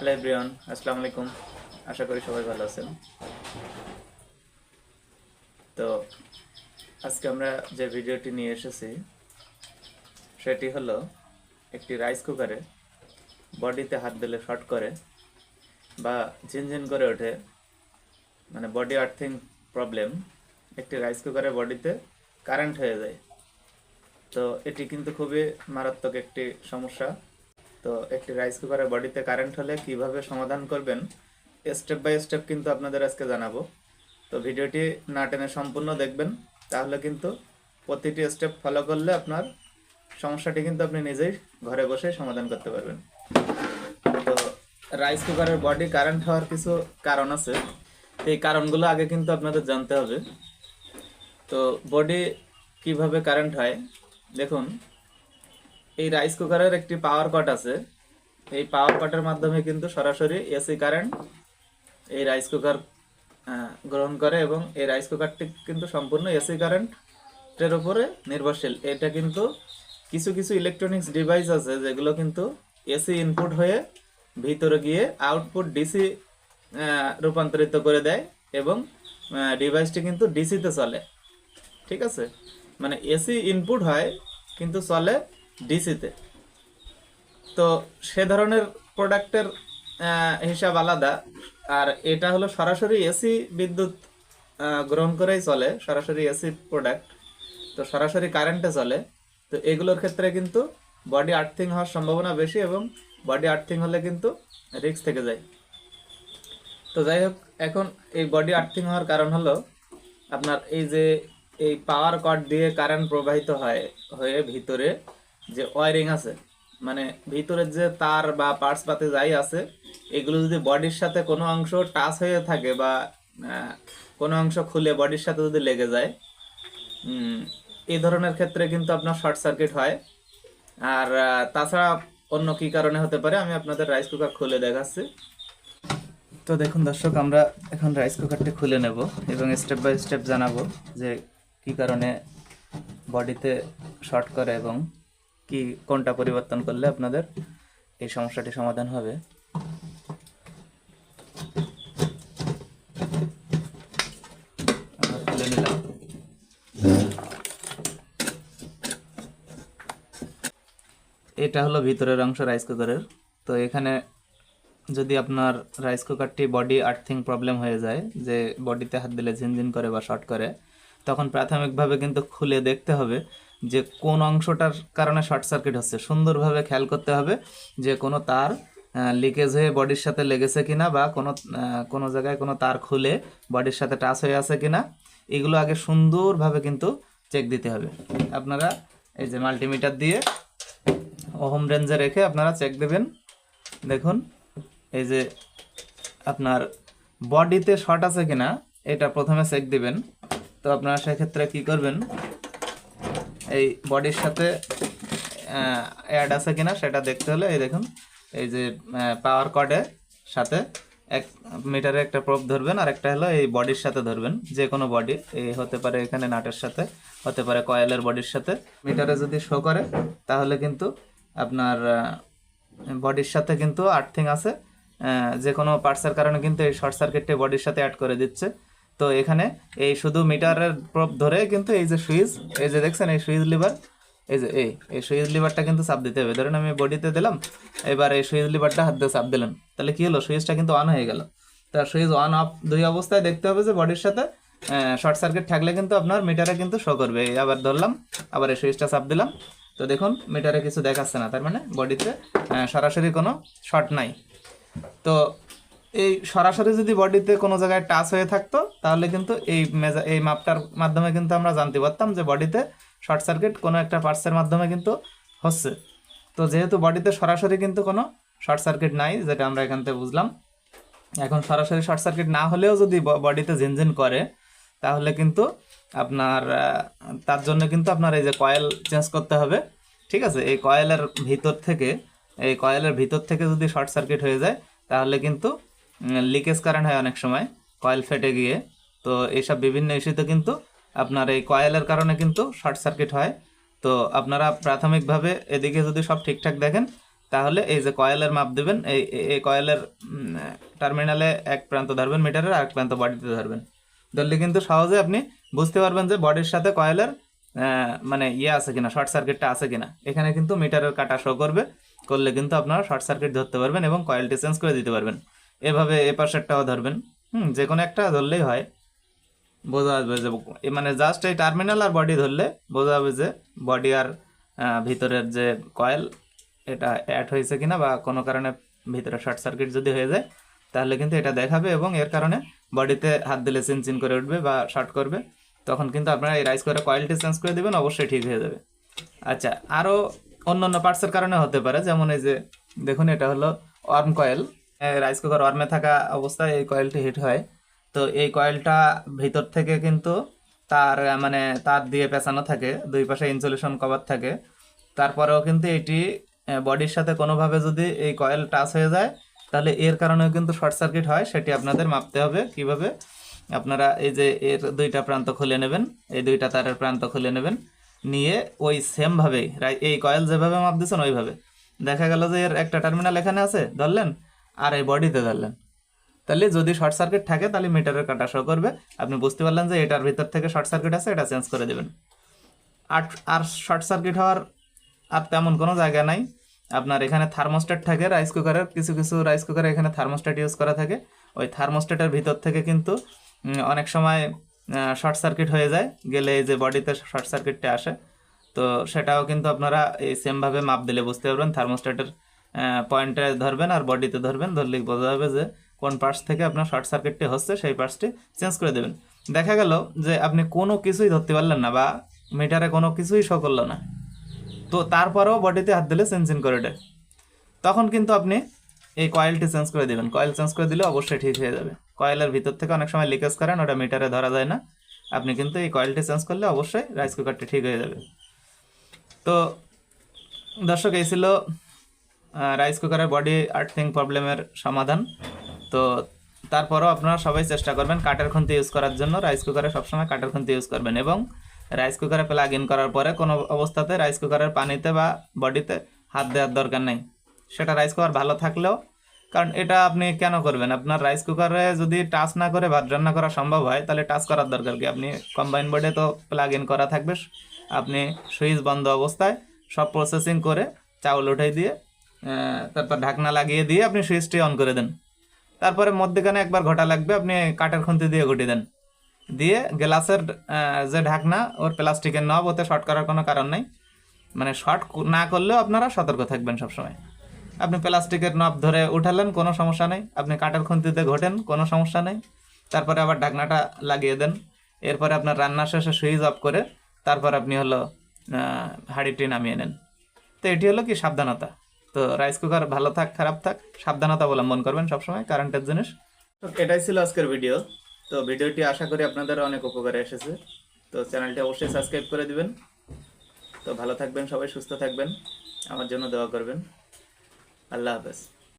Hello everyone, আসসালামু আলাইকুম। আশা করি সবাই ভালো আছেন। তো আজকে আমরা যে ভিডিওটি নিয়ে এসেছি, সেটি হলো একটি রাইস কুকারে বডিতে হাত দিলে শর্ট করে বা ঝিনঝিন করে ওঠে মানে বডি আর্থিং প্রবলেম একটি রাইস কুকারের বডিতে কারেন্ট হয়ে যায়। তো এটি কিন্তু খুবই মারাত্মক একটি সমস্যা। তো একটি রাইস কুকারের বডিতে কারেন্ট হলে কীভাবে সমাধান করবেন স্টেপ বাই স্টেপ কিন্তু আপনাদের আজকে জানাব। তো ভিডিওটি না টেনে সম্পূর্ণ দেখবেন, তাহলে কিন্তু প্রতিটি স্টেপ ফলো করলে আপনার সমস্যাটি কিন্তু আপনি নিজেই ঘরে বসে সমাধান করতে পারবেন। তো রাইস কুকারের বডি কারেন্ট হওয়ার কিছু কারণ আছে, এই কারণগুলো আগে কিন্তু আপনাদের জানতে হবে। তো বডি কীভাবে কারেন্ট হয়, দেখুন এই রাইস কুকারের একটি পাওয়ার কট আছে। এই পাওয়ার কটের মাধ্যমে কিন্তু সরাসরি এসি কারেন্ট এই রাইস কুকার গ্রহণ করে এবং এই রাইস কুকারটি কিন্তু সম্পূর্ণ এসি কারেন্টের উপরে নির্ভরশীল। এটা কিন্তু কিছু কিছু ইলেকট্রনিক্স ডিভাইস আছে যেগুলো কিন্তু এসি ইনপুট হয়ে ভিতরে গিয়ে আউটপুট ডিসি রূপান্তরিত করে দেয় এবং ডিভাইসটি কিন্তু ডিসিতে চলে। ঠিক আছে? মানে এসি ইনপুট হয়, কিন্তু চলে ডিসিতে তো। সে ধরনের প্রোডাক্টের হিসাব আলাদা। আর এটা হলো সরাসরি এসি বিদ্যুৎ গ্রহণ করেই চলে, সরাসরি এসি প্রোডাক্ট। তো সরাসরি কারেন্টে চলে। তো এগুলোর ক্ষেত্রে কিন্তু বডি আর্থিং হওয়ার সম্ভাবনা বেশি এবং বডি আর্থিং হলে কিন্তু রিস্ক থেকে যায়। তো যাই হোক, এখন এই বডি আর্থিং হওয়ার কারণ হলো আপনার এই যে এই পাওয়ার কট দিয়ে কারেন্ট প্রবাহিত হয়, হয়ে ভিতরে যে ওয়ারিং আছে মানে ভিতরের যে তার বা পার্টস পাতে যাই আছে, এগুলো যদি বডির সাথে কোনো অংশ টাচ হয়ে থাকে বা কোনো অংশ খুলে বডির সাথে যদি লেগে যায় এই ধরনের ক্ষেত্রে কিন্তু আপনার শর্ট সার্কিট হয়। আর তাছাড়া অন্য কি কারণে হতে পারে, আমি আপনাদের রাইস কুকার খুলে দেখাচ্ছি। তো দেখুন দর্শক, আমরা এখন রাইস কুকারটি খুলে নেব এবং স্টেপ বাই স্টেপ জানাব যে কি কারণে বডিতে শর্ট করে এবং কি কোনটা পরিবর্তন করলে আপনাদের এই সমস্যাটি সমাধান হবে? এটা হলো ভিতরের অংশ রাইস কুকারের। তো এখানে যদি আপনার রাইস কুকারটি বডি আর্থিং প্রবলেম হয়ে যায়, যে বডিতে হাত দিলে ঝিনঝিন করে বা শর্ট করে, তখন প্রাথমিকভাবে কিন্তু খুলে দেখতে হবে যে কোন অংশটার কারণে শর্ট সার্কিট হচ্ছে। সুন্দরভাবে খেয়াল করতে হবে যে কোনো তার লিকেজ হয়ে বডির সাথে লেগেছে কিনা বা কোনো কোনো জায়গায় কোনো তার খুলে বডির সাথে টাচ হয়ে আছে কিনা, এগুলো আগে সুন্দরভাবে কিন্তু চেক দিতে হবে। আপনারা এই যে মাল্টিমিটার দিয়ে হোম রেঞ্জে রেখে আপনারা চেক দেবেন। দেখুন, এই যে আপনার বডিতে শর্ট আছে কিনা, এটা প্রথমে চেক দিবেন। তো আপনারা সেক্ষেত্রে কি করবেন? এই বডির সাথে অ্যাড আছে কিনা সেটা দেখতে হলে এই দেখুন, এই যে পাওয়ার কর্ডের সাথে এক মিটারে একটা প্রোব ধরবেন, আর একটা হলো এই বডির সাথে ধরবেন, যে কোনো বডি এই হতে পারে এখানে নাটের সাথে, হতে পারে কয়েলের বডির সাথে। মিটারে যদি শো করে, তাহলে কিন্তু আপনার বডির সাথে কিন্তু আর্থিং আছে যে কোনো পার্টসের কারণে কিন্তু এই শর্ট সার্কিটটি বডির সাথে অ্যাড করে দিচ্ছে। তো এখানে এই শুধু মিটারের প্রোব ধরে কিন্তু এই যে সুইচ, এই যে দেখছেন এই সুইচ লিভার, এই যে এই এই সুইচ লিভারটা কিন্তু চাপ দিতে হবে। ধরেন আমি বডিতে দিলাম, এবার এই সুইচ লিভারটা হাত দিয়ে চাপ দিলেন। তাহলে কি হলো? সুইচটা কিন্তু অন হয়ে গেল। তার সুইচ অন অফ দুই অবস্থায় দেখতে হবে যে বডির সাথে শর্ট সার্কিট থাকলে কিন্তু আপনার মিটারে কিন্তু শো করবে। আবার ধরলাম, আবার এই সুইচটা চাপ দিলাম। তো দেখুন, মিটারে কিছু দেখাচ্ছে না। তার মানে বডিতে সরাসরি কোনো শর্ট নাই। তো এই সরাসরি যদি বডিতে কোনো জায়গায় টাচ হয়ে থাকতো তাহলে কিন্তু এই মেজা, এই মাপটার মাধ্যমে কিন্তু আমরা জানতে পারতাম যে বডিতে শর্ট সার্কিট কোনো একটা পার্টসের মাধ্যমে কিন্তু হচ্ছে। তো যেহেতু বডিতে সরাসরি কিন্তু কোনো শর্ট সার্কিট নাই, যেটা আমরা এখান থেকে বুঝলাম, এখন সরাসরি শর্ট সার্কিট না হলেও যদি বডিতে ঝিনঝিন করে, তাহলে কিন্তু আপনার তার জন্য কিন্তু আপনার এই যে কয়েল চেঞ্জ করতে হবে, ঠিক আছে? এই কয়েলের ভিতর থেকে, এই কয়েলের ভিতর থেকে যদি শর্ট সার্কিট হয়ে যায়, তাহলে কিন্তু লিকেজ কারেন্ট হয় অনেক সময়, কয়েল ফেটে গিয়ে। তো এইসব বিভিন্ন ইস্যুতে কিন্তু আপনার এই কয়েলের কারণে কিন্তু শর্ট সার্কিট হয়। তো আপনারা প্রাথমিকভাবে এদিকে যদি সব ঠিকঠাক দেখেন, তাহলে এই যে কয়েলের মাপ দেবেন, এই, এই- কয়েলের টার্মিনালে এক প্রান্ত ধরবেন মিটারের আর এক প্রান্ত বডিতে ধরবেন। ধরলে কিন্তু সহজে আপনি বুঝতে পারবেন যে বডির সাথে কয়েলের মানে ইয়ে আছে কিনা শর্ট সার্কিটটা আছে কিনা। এখানে কিন্তু মিটারের কাটা শো করবে, করলে কিন্তু আপনারা শর্ট সার্কিট ধরতে পারবেন এবং কয়েলটি চেঞ্জ করে দিতে পারবেন। এভাবে এ পাশেরটাও ধরবেন। হুম যে কোনো একটা ধরলেই হয়। বোঝা যাবে যে মানে জাস্ট এই টার্মিনাল আর বডি ধরলে বোঝা যাবে যে বডি আর ভিতরের যে কয়েল এটা অ্যাড হয়েছে কিনা বা কোনো কারণে ভিতরে শর্ট সার্কিট যদি হয়ে যায়, তাহলে কিন্তু এটা দেখাবে এবং এর কারণে বডিতে হাত দিলে চিনচিন করে উঠবে বা শর্ট করবে। তখন কিন্তু আপনারা এই রাইস করে কয়েলটি চেঞ্জ করে দেবেন, অবশ্যই ঠিক হয়ে যাবে। আচ্ছা আরও অন্য অন্য পার্টসের কারণে হতে পারে, যেমন এই যে, দেখুন এটা হলো ওয়ার্ম কয়েল রাইস কুকার ওয়ার্মে থাকা অবস্থায় এই কয়েলটি হিট হয়। তো এই কয়েলটা ভিতর থেকে কিন্তু তার মানে তার দিয়ে পেঁচানো থাকে, দুই পাশে ইনসুলেশন কভার থাকে। তারপরেও কিন্তু এটি বডির সাথে কোনোভাবে যদি এই কয়েল টাচ হয়ে যায়, তাহলে এর কারণেও কিন্তু শর্ট সার্কিট হয়। সেটি আপনাদের মাপতে হবে কীভাবে। আপনারা এই যে এর দুইটা প্রান্ত খুলে নেবেন, এই দুইটা তারের প্রান্ত খুলে নেবেন, নিয়ে ওই সেমভাবেই এই কয়েল যেভাবে মাপ দিচ্ছেন ওইভাবে। দেখা গেল যে এর একটা টার্মিনাল এখানে আছে, ধরলেন, আর এই বডিতে ধরলেন। তাহলে যদি শর্ট সার্কিট থাকে, তাহলে মিটারের কাটা শো করবে। আপনি বুঝতে পারলেন যে এটার ভিতর থেকে শর্ট সার্কিট আছে, এটা চেঞ্জ করে দেবেন। আর আর শর্ট সার্কিট হওয়ার আর তেমন কোনো জায়গা নাই। আপনার এখানে থার্মোস্ট্যাট থাকে রাইস কুকারের কিছু কিছু রাইস কুকারে এখানে থার্মোস্ট্যাট ইউজ করা থাকে। ওই থার্মোস্ট্যাটের ভিতর থেকে কিন্তু অনেক সময় শর্ট সার্কিট হয়ে যায়, গেলে এই যে বডিতে শর্ট সার্কিটটা আসে। তো সেটাও কিন্তু আপনারা এই সেমভাবে মাপ দিলে বুঝতে পারবেন। থার্মোস্ট্যাটের পয়েন্টে ধরবেন আর বডিতে ধরবেন ধরলে বোঝা যাবে যে কোন পার্টস থেকে আপনার শর্ট সার্কিটটি হচ্ছে, সেই পার্টসটি চেঞ্জ করে দেবেন। দেখা গেল যে আপনি কোনো কিছুই ধরতে পারলেন না বা মিটারে কোনো কিছুই শো করল না। তো তারপরেও বডিতে হাত দিলে চেঞ্জিন করে দেয়। তখন কিন্তু আপনি এই কয়েলটি চেঞ্জ করে দেবেন। কয়েল চেঞ্জ করে দিলে অবশ্যই ঠিক হয়ে যাবে। কয়েলের ভিতর থেকে অনেক সময় লিকেজ করেন, ওটা মিটারে ধরা যায় না। আপনি কিন্তু এই কয়েলটি চেঞ্জ করলে অবশ্যই রাইস কুকারটি ঠিক হয়ে যাবে। তো দর্শক, এই ছিল রাইস কুকারের বডি আর্থিং প্রবলেমের সমাধান। তো তারপরও আপনারা সবাই চেষ্টা করবেন কাঠের খুন্তি ইউজ করার জন্য। রাইস কুকারে সবসময় কাঠের খুন্তি ইউজ করবেন এবং রাইস কুকারে প্লাগ ইন করার পরে কোনো অবস্থাতে রাইস কুকারের পানিতে বা বডিতে হাত দেওয়ার দরকার নেই। সেটা রাইস কুকার ভালো থাকলেও, কারণ এটা আপনি কেন করবেন? আপনার রাইস কুকারে যদি টাচ না করে, ভাত রান্না করা সম্ভব হয়, তাহলে টাচ করার দরকার কি? আপনি কম্বাইন বোর্ডে তো প্লাগ ইন করা থাকবে। আপনি সুইচ বন্ধ অবস্থায় সব প্রসেসিং করে চাউল উঠাই দিয়ে তারপর ঢাকনা লাগিয়ে দিয়ে আপনি সুইচটি অন করে দেন। তারপরে মধ্যেখানে একবার ঘটা লাগবে, আপনি কাঠের খুন্তি দিয়ে ঘটি দেন। দিয়ে গ্লাসের যে ঢাকনা, ওর প্লাস্টিকের নব, ওতে শর্ট করার কোনো কারণ নেই। মানে শর্ট না করলেও আপনারা সতর্ক থাকবেন সবসময়। আপনি প্লাস্টিকের নব ধরে উঠালেন, কোনো সমস্যা নেই। আপনি কাঠের খুন্তিতে ঘটেন, কোনো সমস্যা নেই। তারপরে আবার ঢাকনাটা লাগিয়ে দেন। এরপরে আপনার রান্না শেষে সুইচ অফ করে তারপর আপনি হলো হাঁড়িটি নামিয়ে নেন। তো এটি হলো কি সাবধানতা। তো রাইস কুকার ভালো থাক, খারাপ থাক, সাবধানতা অবলম্বন করবেন সবসময় কারেন্টের জিনিস। তো এটাই ছিল আজকের ভিডিও তো ভিডিওটি আশা করি আপনাদের অনেক উপকারে এসেছে। তো চ্যানেলটি অবশ্যই সাবস্ক্রাইব করে দিবেন। তো ভালো থাকবেন সবাই, সুস্থ থাকবেন। আমার জন্য দোয়া করবেন। আল্লাহ হাফেজ।